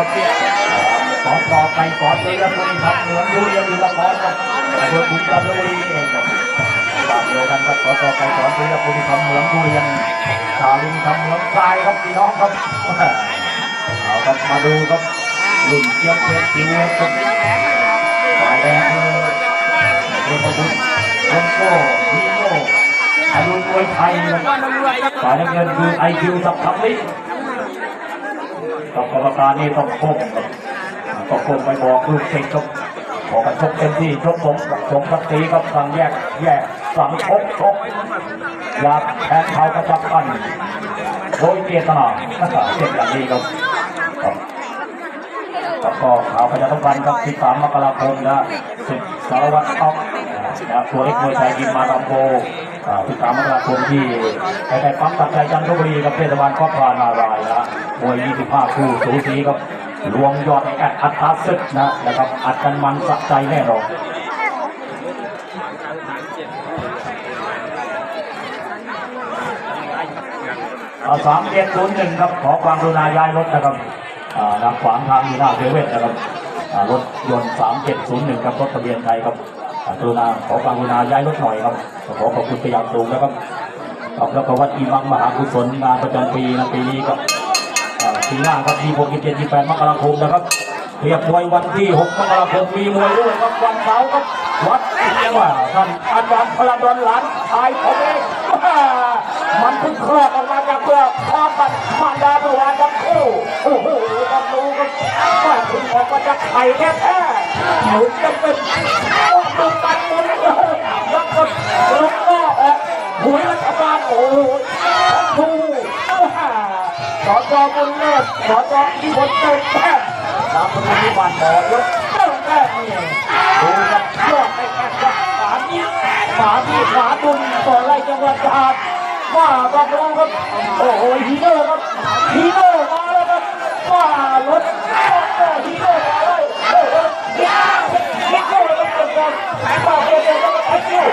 ครับสอนต่อไปสอนเรียนบุรีครับเหมือดูเรียนอยู่ละครครับเพื่อคุณจันทบุรีเองครับบาเดียวกันครับสอนต่อไปสอนเรียนบุรีทำเหมืองบุรีชาลินทำเหมืองทรายครับพี่น้องครับเอาครับมาดูครับหลุ่นเจียบเพชรจิ๋วครับฝ่ายแดงคือเทพบุตรเลนโก้ฮีโร่อายุมวยไทยครับฝ่ายน้ำเงินคือไอคิวสับทับลิ กับกรรมการนี่ต้องคงต้องคงไปบอกลูกศิษย์ครับบอกกันชกเต็มที่ชกสมสมศักดิ์ศรีครับสั่งแยกแยกสังชกชกอยากแทนเขากระจับกันโดยเจตนาเช่นอย่างนี้ครับครับแล้วก็ข่าวประชาสัมพันธ์ครับ13มกราคมนะสิบสารวัตรท็อปนะตัวเล็กมวยไทยยิมมาตามโบ อ่า13มกราคมที่ในในปั๊มตัดใจจันทบุรีกับเทศบาลครอบครานารายนะมวย 25 คู่สูสีครับรวมยอดในแอดอัตราศึกนะนะครับอัดกันมันสะใจแน่นอนสามเจ็ดศูนย์หนึ่งครับขอความกรุณาย้ายรถนะครับอ่านะขวางทางอยู่หน้าเซเว่นนะครับรถยนต์สามเจ็ดศูนย์หนึ่งครับรถทะเบียนไทยครับ กรุณาขอความกรุณาย้ายรถหน่อยครับ ขอขอบคุณไปอย่างสูงนะครับครับแล้วก็วัดอีมังมหากุศลงานประจำปีนะปีนี้ครับอ่าปีหน้าครับที่6 7 8มกราคมนะครับเรียบมวยวันที่6มกราคมมีมวยด้วยครับวันเสาร์ครับวัดเรียกว่าท่านอาจารย์พลดลหลานชายผมเองมันเพิ่งคลอดออกมาจากเปลือกพร้อมกันมารดาเมื่อวานทั้งคู่โอ้โหต้องรู้ครับว่าเพิ่งออกมาจากไข่แท้ๆเหมือนจะเป็น ว่าดูกันหมดเลยแล้วก็ลุกก็ออกหวยรัฐบาลโอ้โหทั้งคู่สอจอบุญเลิศสอจอที่ผลเติมแต้ตามประตูบ้านหมอยกเติมแต้มนี่ดูครับยอดไปแค่ขวานี้ขวาที่ขวาดุนต่อไล่จังหวัดตราดว่าต้องรู้ครับโอ้โหฮีโร่ครับฮีโร่มาแล้วครับว่ารถโอ้ฮีโร่มาเลยโอ้โหฮีโร่ต้องเกิดกันว่าเกิดกันต้องไอ้คิว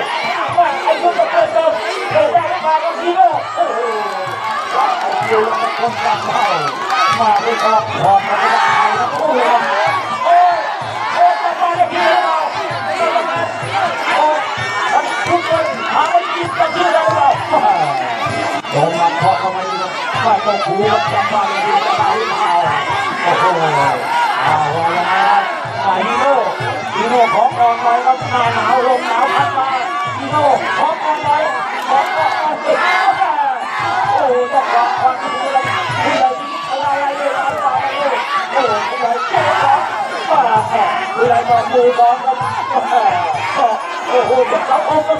ว่าไอ้คิวต้องเกิดกันเกิดได้มาก็ฮีโร่โอ้โหว่าไอ้คิวต้องคนกลางเข้า มาด้วยออกขอบมาด้วยไทยแล้วโอ้โหโอ้โอ้จะมาได้ฮีโร่โอ้ทุกคนหาไม่กินกันชื่อไรเราโดนมาเคาะเข้ามาอีกว่าต้องคูครับจำบ้านดีจะตายหรือเปล่าโอ้โหอ้าวว่ายังไงครับอ่าฮีโร่ฮีโร่ของออนหน่อยครับหน้าหนาวลมหนาวพัดมา อะไรบอกมือบอกครับโอ้โหจะเอาออกมา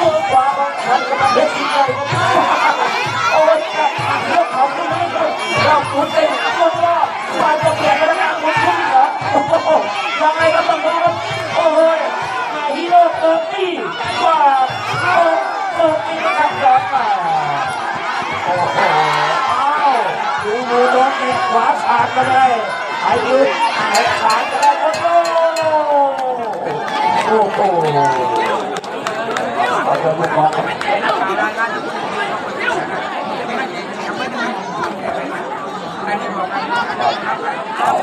มือขวาของฉันกำลังเด็ดที่ไหนโอ้ยเรื่องของคุณนี่เราคุณเองคุณว่ามาจะเปลี่ยนพนักงานคุณคุณเหรอโอ้โหยังไงก็ต้องครับโอ้ยนายฮีโร่เติมที่ว่าเติมเติมที่นะครับครับโอ้โหอ้าวดูมือโดนติดขวาขาดไปเลยไอ้ยืนไอ้ขาด โอ้โหเราจะลูกบอล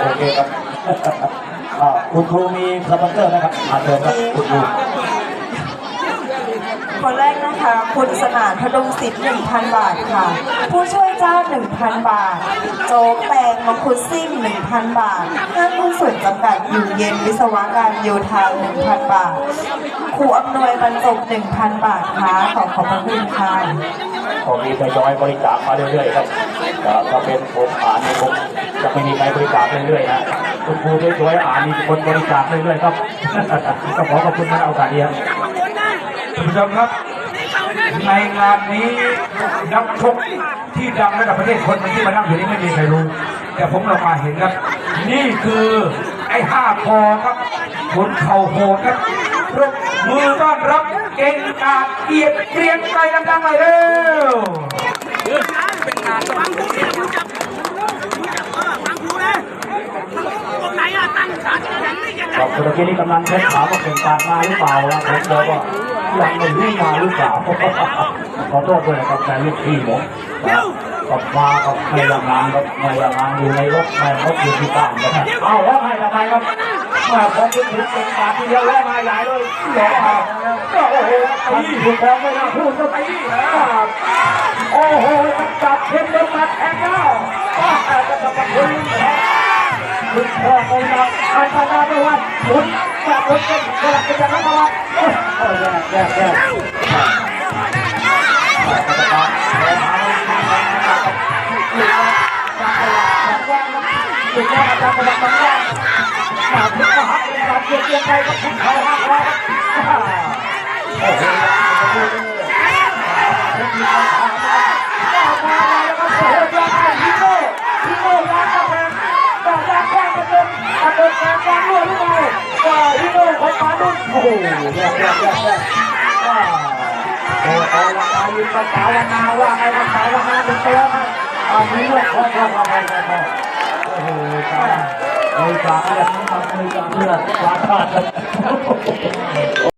โอเคครับอ่าคุณครูมีสปอนเซอร์นะครับอาเชิญครับคุณครู คนแรกนะคะ คุณสนานพดุงศิลป์1,000บาทค่ะ ผู้ช่วยเจ้า1,000บาท โจ๊กแตงมังคุดซิ่ง1,000บาทห้างหุ้นส่วนจำกัดอยู่เย็นวิศวการโยธา1,000บาท ครูอำนวยบรรจบ1,000บาทค่ะขอขอบพระคุณค่ะก็มีทยอยบริจาคมาเรื่อยๆครับแต่ถ้าเป็นผมอ่านเนี่ยผมจะไม่มีใครบริจาคเรื่อยๆนะคุณครูช่วยอ่านมีคนบริจาคเรื่อยๆครับก็ขอขอบคุณนะเอาการดีครับ ผู้ชมครับในงานนี้นักชกที่ดังระดับประเทศคนที่มานั่งอยู่นี้ไม่มีใครรู้ แต่ผมเรามาเห็นครับ นี่คือไอ้ห้าคอครับคนเข่าโหดครับรบมือต้อนรับเก่งกาจเกียรติเกรียงไกรดังๆหน่อยเร็วครับเมื่อกี้นี่กำลังเช็คถามว่าเก่งการมาหรือเปล่านะผมบอกว่า ยังไม่รู้มาหรือเปล่าขอโทษด้วยนะครับแต่ลูกพี่ผมกับมากับไม่ยางานกับไม่ยางานอยู่ในรถไม่รถอยู่ที่บ้านกันนะเอาแล้วให้ทำไมครับมาผมคิดถึงเป็นกาที่เดียวแล้วมาใหญ่เลยหลอกมาโอ้โหตีถูกแล้วไม่น่าพูดก็ตีโอ้โหจับเข็มเดินมาแทงแล้วจะจะจะคุณแทงคุณพ่อของเราอันตรายด้วยคุณจับรถเป็นกระดับเป็นอย่งนั้นตลอดโอ้ยแย่แย่แย่สุดยอดอาจาร ย์ป โอ้โหแย่แย่แย่แย่โอ้โหวันนายิงภาษาวนาว่าไงภาษาวันนาเป็นตัวมันอันนี้เรื่องของเราอะไรกันโอ้โหตายเลยจากเลือดน้ำตาเลยจาเลือดฟ้าชา